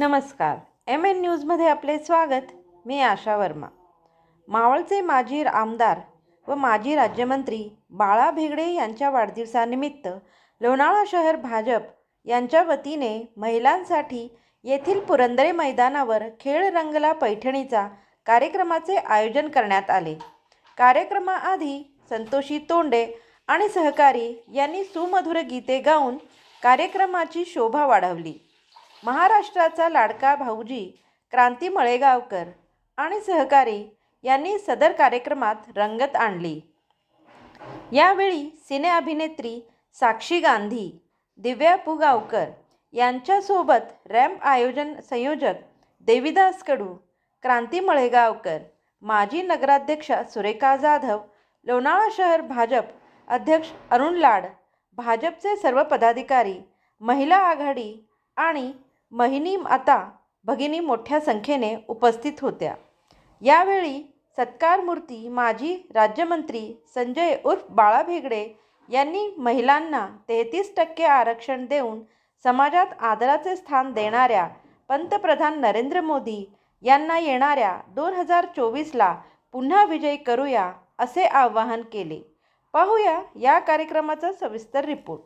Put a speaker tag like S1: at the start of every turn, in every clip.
S1: नमस्कार. M N न्यूजमध्ये आपले स्वागत. मी आशा वर्मा. मावळचे माजी आमदार व माजी राज्यमंत्री बाळा भेगडे यांच्या वाढदिवसानिमित्त लोणावळा शहर भाजप यांच्या वतीने महिलांसाठी येथील पुरंदरे मैदानावर खेळ रंगला पैठणीचा कार्यक्रमाचे आयोजन करण्यात आले. कार्यक्रमाआधी संतोषी तोंडे आणि सहकारी यांनी सुमधुर गीते गाऊन कार्यक्रमाची शोभा वाढवली. महाराष्ट्राचा लाडका भाऊजी क्रांती मळेगावकर आणि सहकारी यांनी सदर कार्यक्रमात रंगत आणली. यावेळी सिने अभिनेत्री साक्षी गांधी दिव्या पुगावकर यांच्यासोबत रॅम्प आयोजन संयोजक देविदास कडू क्रांती मळेगावकर माजी नगराध्यक्षा सुरेखा जाधव लोणावळा शहर भाजप अध्यक्ष अरुण लाड भाजपचे सर्व पदाधिकारी महिला आघाडी आणि महिनी आता भगिनी मोठ्या संख्येने उपस्थित होत्या. यावेळी सत्कार मूर्ती माजी राज्यमंत्री संजय उर्फ बाळा भेगडे यांनी महिलांना तेहतीस टक्के आरक्षण देऊन समाजात आदराचे स्थान देणाऱ्या पंतप्रधान नरेंद्र मोदी यांना येणाऱ्या दोन हजार चोवीसला पुन्हा विजयी करूया असे आवाहन केले. पाहूया या कार्यक्रमाचा सविस्तर रिपोर्ट.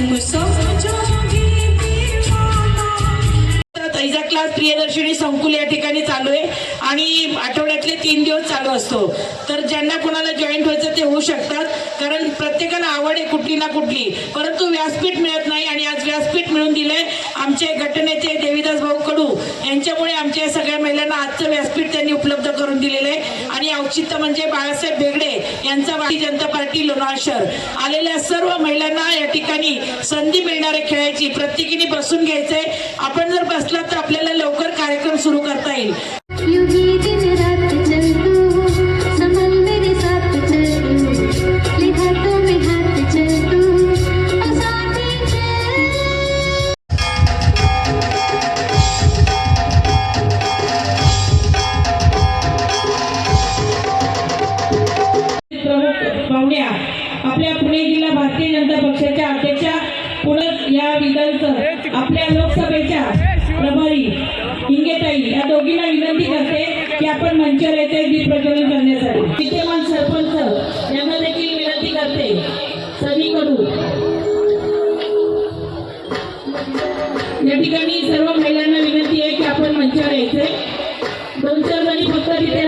S2: en nuestro
S3: तैजा क्लास प्रियदर्शिनी संकुल या ठिकाणी चालू आहे. आणि आठवड्यातले तीन दिवस चालू असतो. तर ज्यांना कोणाला जॉईंट व्हायचं ते होऊ शकतात. कारण प्रत्येकाला आवड आहे कुठली ना कुठली. परंतु व्यासपीठ मिळत नाही आणि आज व्यासपीठ मिळून दिलंय आमचे गटनेते देवीदास भाऊ कडू यांच्यामुळे आमच्या सगळ्या महिलांना आजचं व्यासपीठ त्यांनी उपलब्ध करून दिलेलं आहे. आणि औचित्य म्हणजे बाळासाहेब बेगडे यांचा भारतीय जनता पार्टी लोणार शहर. आलेल्या सर्व महिलांना या ठिकाणी संधी मिळणार आहे खेळायची प्रत्येकीने बसून घ्यायचंय. आपण जर बसलात तर आपल्याला लवकर कार्यक्रम सुरू करता येईल. पाहुण्या आपल्या पुणे जिल्हा भारतीय जनता पक्षाच्या अध्यक्षा पुणे या विधानसभा आपल्या लोकसभेच्या प्रभारी. हिंगेताई या दोघींना विनंती करते की आपण मंचावर येते दीप प्रज्वलन करण्यासाठी. विद्यमान सरपंच यांना देखील विनंती करते. सनीकडून या ठिकाणी सर्व महिलांना विनंती आहे की आपण मंचावर यायचंय दोन चार जणी फक्त तिथे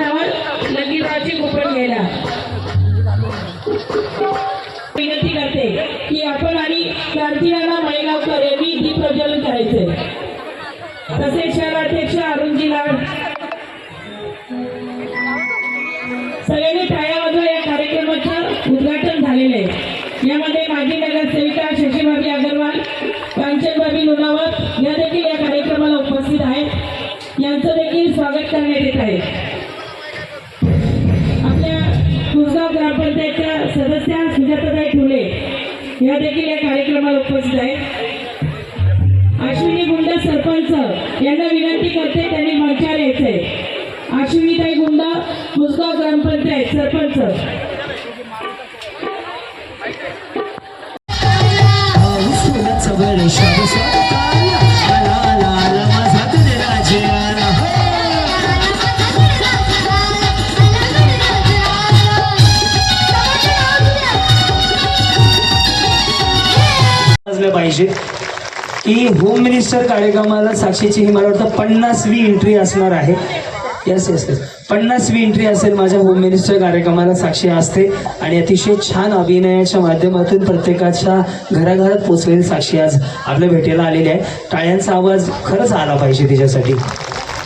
S3: उपस्थित आहेत अश्विनी गुंड सरपंच यांना विनंती करते त्यांनी मंचावर यायचंय अश्विनीताई गुंड मुसगाव ग्रामपंचायत सरपंच.
S4: फुलाचं पाहिजे की होम मिनिस्टर कार्यक्रमाला साक्षीची ही मला वाटतं पन्नासवी एंट्री असणार आहे. येस येस येस पन्नासवी एंट्री असेल माझ्या होम मिनिस्टर कार्यक्रमाला साक्षी असते आणि अतिशय छान अभिनयाच्या माध्यमातून प्रत्येकाच्या घराघरात पोचलेली साक्षी आज आपल्या भेटीला आलेली आहे. टाळ्यांचा आवाज खरंच आला पाहिजे तिच्यासाठी.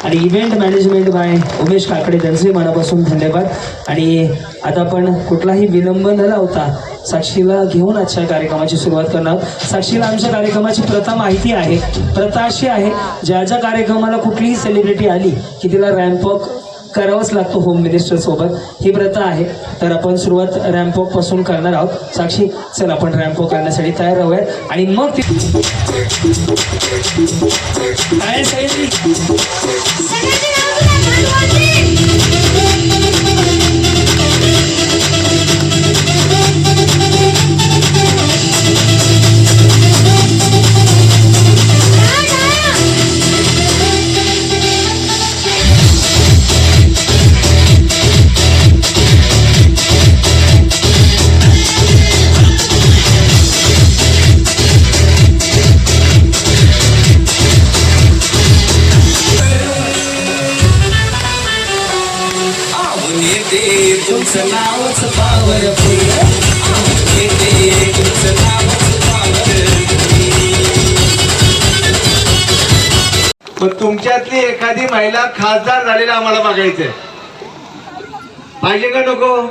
S4: आणि event management by Umesh Kakade त्यांचे मनापासून धन्यवाद. आणि आता आपण कुठलाही विलंब न लावता साक्षीला घेऊन आजच्या कार्यक्रमाची सुरुवात करणार. आहोत. साक्षीला आमच्या कार्यक्रमाची प्रथा माहिती आहे. प्रथा अशी आहे ज्या ज्या कार्यक्रमाला कुठलीही सेलिब्रिटी आली की तिला रॅम्पॉक करावंच लागतो होम मिनिस्टर सोबत. ही प्रथा आहे. तर आपण सुरुवात रॅम्पॉकपासून करणार आहोत. साक्षी चल आपण रॅम्पॉक करण्यासाठी तयार राहूया आणि मग ती काय
S5: तुमच्यातली
S6: एखादी महिला खासदार झालेला आम्हाला बघायचंय. पाहिजे का नको?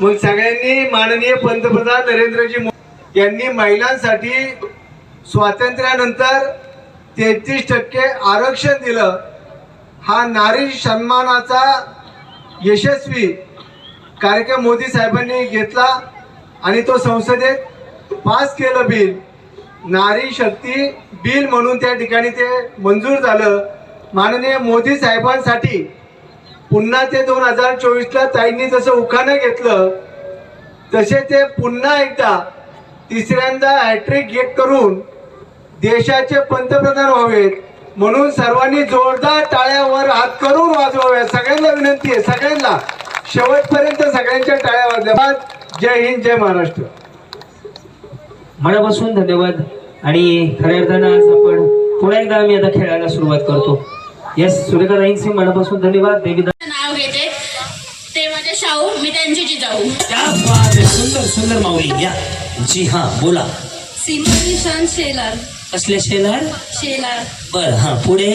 S6: मग सगळ्यांनी माननीय पंतप्रधान नरेंद्रजी मोदी यांनी महिलांसाठी स्वातंत्र्यानंतर तेहतीस टक्के आरक्षण दिलं. हा नारी सन्मानाचा यशस्वी कार्यक्रम मोदी साहेबांनी घेतला आणि तो संसदेत पास केलं बिल. नारी शक्ती बिल म्हणून त्या ठिकाणी ते मंजूर झालं. माननीय मोदी साहेबांसाठी पुन्हा ते दोन हजार चोवीसला ताईंनी जसं उखाणं घेतलं तसे ते पुन्हा एकदा तिसऱ्यांदा हॅट्रिक गेट करून देशाचे पंतप्रधान व्हावेत. म्हणून सर्वांनी जोरदार टाळ्यावर हात करून वाजवाव्या सगळ्यांना विनंती आहे सगळ्यांना. शेवटपर्यंत सगळ्यांच्या टाळ्या वाजल्या. जय हिंद जय महाराष्ट्र.
S7: मनापासून धन्यवाद. आणि खऱ्या अर्थानं आज आपण पुन्हा एकदा आम्ही आता खेळायला सुरुवात करतो. येस सुरेखा सिंग मनापासून धन्यवाद. देवीदा
S8: नाव घेते. ते माझे शाहू मी त्यांची जिजाऊ.
S4: सुंदर सुंदर माऊली. या. जी हा बोला.
S8: सीमा निशांत शेलार.
S4: कसले शेलार
S8: शेलार
S4: बर हा पुढे?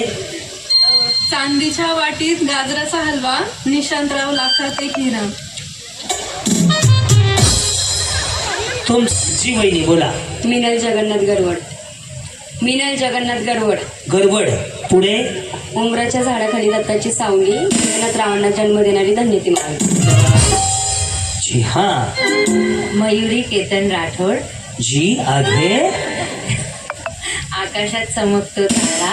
S8: चांदीच्या वाटीत गाजराचा हलवा निशांतराव लाखात एक हिरा.
S4: तुमची वहिनी बोला.
S9: मिनल जगन्नाथ गरवड. मिनल जगन्नाथ गरवड.
S4: गडबड पुढे?
S9: उमराच्या झाडाखाली दत्ताची सावली जगन्नाथ रावांना जन्म देणारी धन्यती माळ.
S4: जी हा.
S9: मयुरी केतन राठोड.
S4: जी आगे
S9: आकाशात चमकतो तारा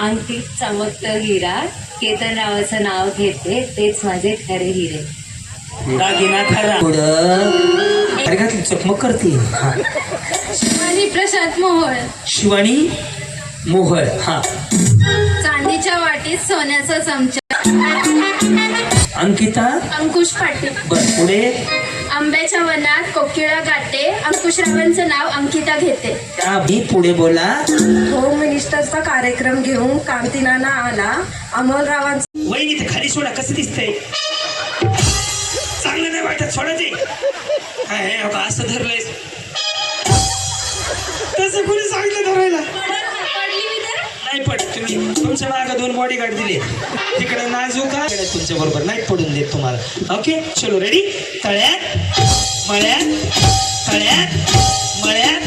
S9: अंगठीत चमकतो हिरा. केतन रावाचं नाव घेते. तेच माझे खरे हिरे.
S4: दागिना खरा. अरे चकमक करते हा.
S8: शिवानी प्रसाद मोहोळ.
S4: शिवानी मोहळ हा.
S8: चांदीच्या वाटीत सोन्याचा चमचा.
S4: अंकिता?
S8: अंकुश पाटील.
S4: बर पुढे?
S8: आंब्याच्या वनात कोकिळा गाते अंकुशरावांचं नाव अंकिता घेते.
S4: पुढे बोला?
S10: होम मिनिस्टरचा कार्यक्रम घेऊन कांतीनाना आला. अमोलरावांचा
S4: वहिनी ते खाली सोडा कसं दिसतंय? चांगलं नाही वाटत सोडा ते. काय हे असं धरलंय तसं कोणी सांगितलं धरायला? नाही पड तुम्ही तुमच्या मागं दोन बॉडी गार्ड दिले. तिकडे नाजूका तुमच्या बरोबर नाही पडून देत तुम्हाला. ओके चलो रेडी तळ्यात मळ्यात तळ्यात मळ्यात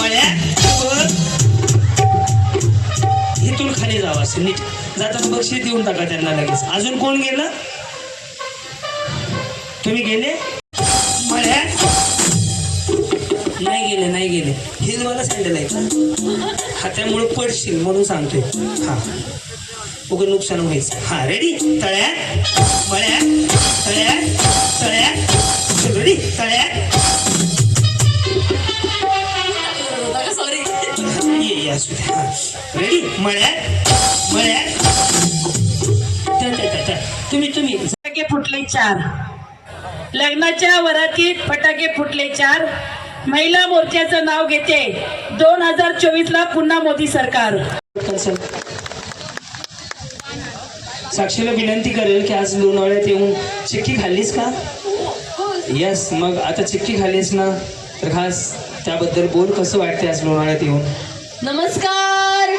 S4: मळ्यात इथून खाली जावं असं नीट. जाताना बक्षीस देऊन टाका त्यांना लगेच. अजून कोण गेलं? तुम्ही गेले? मळ्यात? नाही गेले नाही गेले. मला सँडल आहे. हा त्यामुळे पडशील म्हणून सांगतोय. हा. उगं नुकसान व्हायचं. हा रेडी तळ्यात मळ्यात तळ्यात तळ्यात. रेडी तळ्यात.
S8: सॉरी
S4: ये असू दे. हा. रेडी मळ्यात मळ्यात. तुम्ही तुम्ही.
S3: फटाके फुटले चार. लग्नाच्या वरातीत फटाके फुटले चार. महिला मोर्चाचं नाव घेते. दोन हजार चोवीस ला पुन्हा मोदी सरकार.
S7: सर साक्षीला विनंती करेल की आज लोणावळ्यात येऊन चिक्की खाल्लीस का? यस मग आता चिक्की खाल्लीस ना? तर खास त्याबद्दल बोल कसं वाटते आज लोणावळ्यात येऊन?
S9: नमस्कार!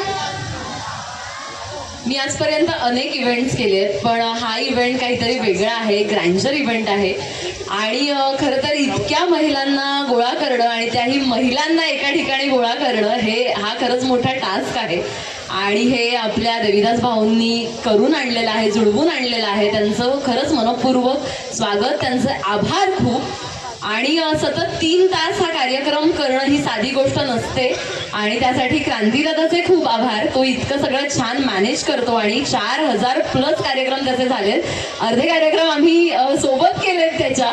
S9: मी आजपर्यंत अनेक इव्हेंट्स केले आहेत पण हा इव्हेंट काहीतरी वेगळा आहे ग्रँजर इव्हेंट आहे. आणि खरं तर इतक्या महिलांना गोळा करणं आणि त्याही महिलांना एका ठिकाणी गोळा करणं हे हा खरंच मोठा टास्क आहे. आणि हे आपल्या देवीदास भाऊंनी करून आणलेलं आहे जुळवून आणलेलं आहे त्यांचं खरंच मनपूर्वक स्वागत त्यांचं आभार खूप. आणि सतत तीन तास हा कार्यक्रम करणं ही साधी गोष्ट नसते. आणि त्यासाठी क्रांतीदादाचे खूप आभार. तो इतकं सगळं छान मॅनेज करतो आणि चार हजार प्लस कार्यक्रम त्याचे झालेत. अर्धे कार्यक्रम आम्ही सोबत केलेत त्याच्या.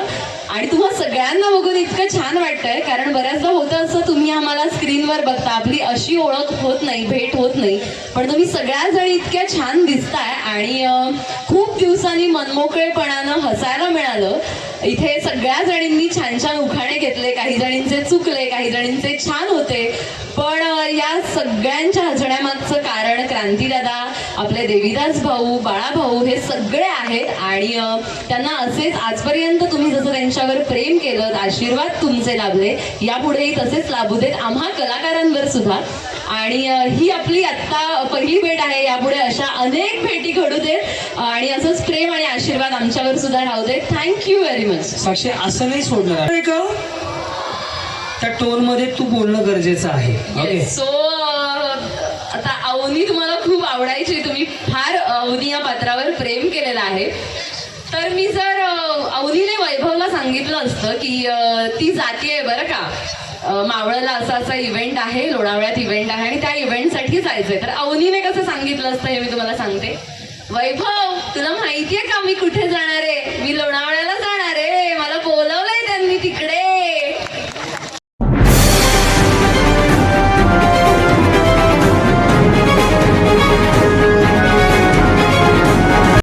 S9: आणि तुम्हा सगळ्यांना बघून इतकं छान वाटतंय कारण बऱ्याचदा होतं असं तुम्ही आम्हाला स्क्रीनवर बघता आपली अशी ओळख होत नाही भेट होत नाही पण तुम्ही सगळ्या जणी इतक्या छान दिसताय आणि खूप दिवसांनी मनमोकळेपणानं हसायला मिळालं. इथे सगळ्या जणींनी छान छान उखाणे घेतले काही जणींचे चुकले काही जणींचे छान होते. पण या सगळ्यांच्या हसण्यामागचं कारण क्रांतीदादा आपले देवीदास भाऊ बाळा भाऊ हे सगळे आहेत आणि त्यांना असेच आजपर्यंत तुम्ही जसं त्यांच्यावर प्रेम केलं आशीर्वाद तुमचे लाभले यापुढेही तसेच लाभू देत आम्हा कलाकारांवर सुद्धा. आणि ही आपली आत्ता पहिली भेट आहे यापुढे अशा अनेक भेटी घडू देत आणि असंच प्रेम आणि आशीर्वाद आमच्यावर सुद्धा राहू देत. थँक्यू व्हेरी मच
S4: साक्षी असं नाही सोडणार. त्या टोनमध्ये तू बोलणं गरजेचं आहे.
S9: सो आता अवनी तुम्हाला खूप आवडायची. तुम्ही फार अवनी या पात्रावर प्रेम केलेलं आहे. तर मी जर अवनीने वैभवला सांगितलं असतं की ती जातीये बरं का. मावळला असा असा इव्हेंट आहे लोणावळ्यात इव्हेंट आहे आणि त्या इव्हेंटसाठी जायचंय. तर अवनीने कसं सांगितलं असतं हे मी तुम्हाला सांगते. वैभव तुला माहितीये का मी कुठे जाणार आहे? मी लोणावळ्याला जाणार आहे. मला बोलवलंय त्यांनी तिकडे.